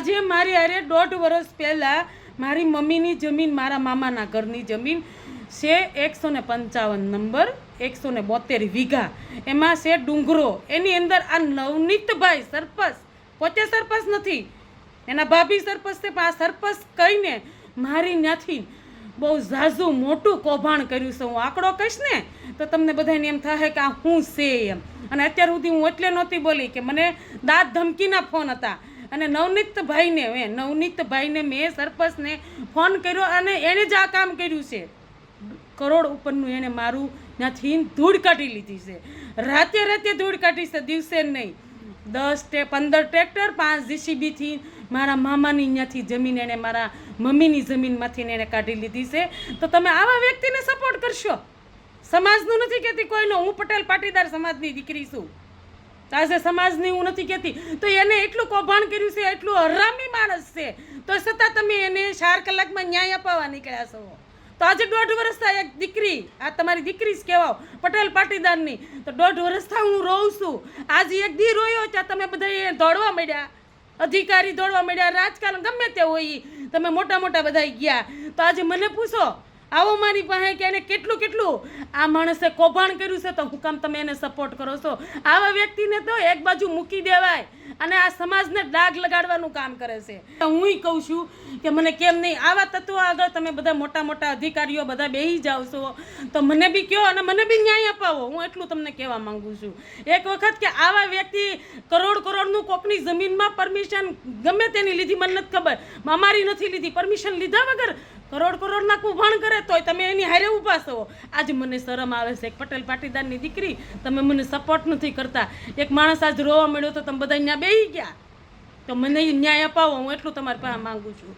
આજે મારી અરે દોઢ વર્ષ પહેલાં મારી મમ્મીની જમીન, મારા મામાના ઘરની જમીન છે એકસો ને પંચાવન નંબર એકસો ને બોતેર વીઘા. એમાં છે ડુંગરો. એની અંદર આ નવનીતભાઈ સરપંચ. પોતે સરપંચ નથી. એના ભાભી સરપંચ છે, પણ આ સરપંચ કહીને મારી ત્યાંથી બહુ ઝાઝું મોટું કૌભાંડ કર્યું છે. હું આંકડો કહીશ ને, તો તમને બધાને એમ થાય કે આ હું છે એમ. અને અત્યાર સુધી હું એટલે નહોતી બોલી કે મને દાંત ધમકીના ફોન હતા. અને નવનીતભાઈને મેં નવનીતભાઈને મેં સરપંચને ફોન કર્યો અને એણે જ આ કામ કર્યું છે. કરોડ ઉપરનું એણે મારું ત્યાંથી ધૂળ કાઢી લીધી છે. રાતે રાતે ધૂળ કાઢી છે દિવસે નહીં. દસ ટે, પંદર ટ્રેક્ટર, પાંચ જીસીબીથી મારા મામાની ત્યાંથી જમીન એણે મારા મમ્મીની જમીનમાંથી એણે કાઢી લીધી છે. તો તમે આવા વ્યક્તિને સપોર્ટ કરશો? સમાજનું નથી કહેતી કોઈનો. હું પટેલ પાટીદાર સમાજની દીકરી છું. આજે સમાજની હું નથી કહેતી. તો એને એટલું કૌભાંડ કર્યું છે, એટલું હરામી માણસ છે. તો છતાં તમે એને ચાર કલાકમાં ન્યાય અપાવવા નીકળ્યા છો. તો આજે દોઢ વર્ષથી એક દીકરી, આ તમારી દીકરી જ કહેવાઓ, પટેલ પાટીદારની. તો દોઢ વર્ષથી હું રોઉં છું. આજે એક દી રોયો ત્યાં તમે બધા દોડવા મળ્યા અધિકારી દોડવા મળ્યા રાજકારણ ગમે તે હોય. તમે મોટા મોટા બધા ગયા. તો આજે મને પૂછો આવો મારી પાસે કે એને કેટલું કેટલું? આ માણસે કૌભાંડ કર્યું છે તો હું કામ તમે એને સપોર્ટ કરો છો? આવા વ્યક્તિને તો એક બાજુ મૂકી દેવાય અને આ સમાજને ડાઘ લગાડવાનું કામ કરે છે. હું કહું છું કે મને કેમ નહીં? આવા તત્વો આગળ તમે બધા મોટા મોટા અધિકારીઓ બધા બેસી જાઓ છો. તો મને બી કહો અને મને બી ન્યાય અપાવો. હું એટલું તમને કહેવા માંગુ છું. એક વખત કે આવા વ્યક્તિ કરોડ કરોડનું કોકની જમીનમાં પરમિશન ગમે તેની લીધી, મને નથી ખબર. અમારી નથી લીધી પરમિશન લીધા વગર કરોડ કરોડના કૌભાંડ કરે તોય તમે એની હારે ઊભા છો. આજે મને શરમ આવે છે એક પટેલ પાટીદારની દીકરી, તમે મને સપોર્ટ નથી કરતા. એક માણસ આજ રોવા મળ્યો તો તમે બધા અહીંયા બેસી ગયા. તો મને ન્યાય અપાવો, હું એટલું તમારી પાસે માંગુ છું.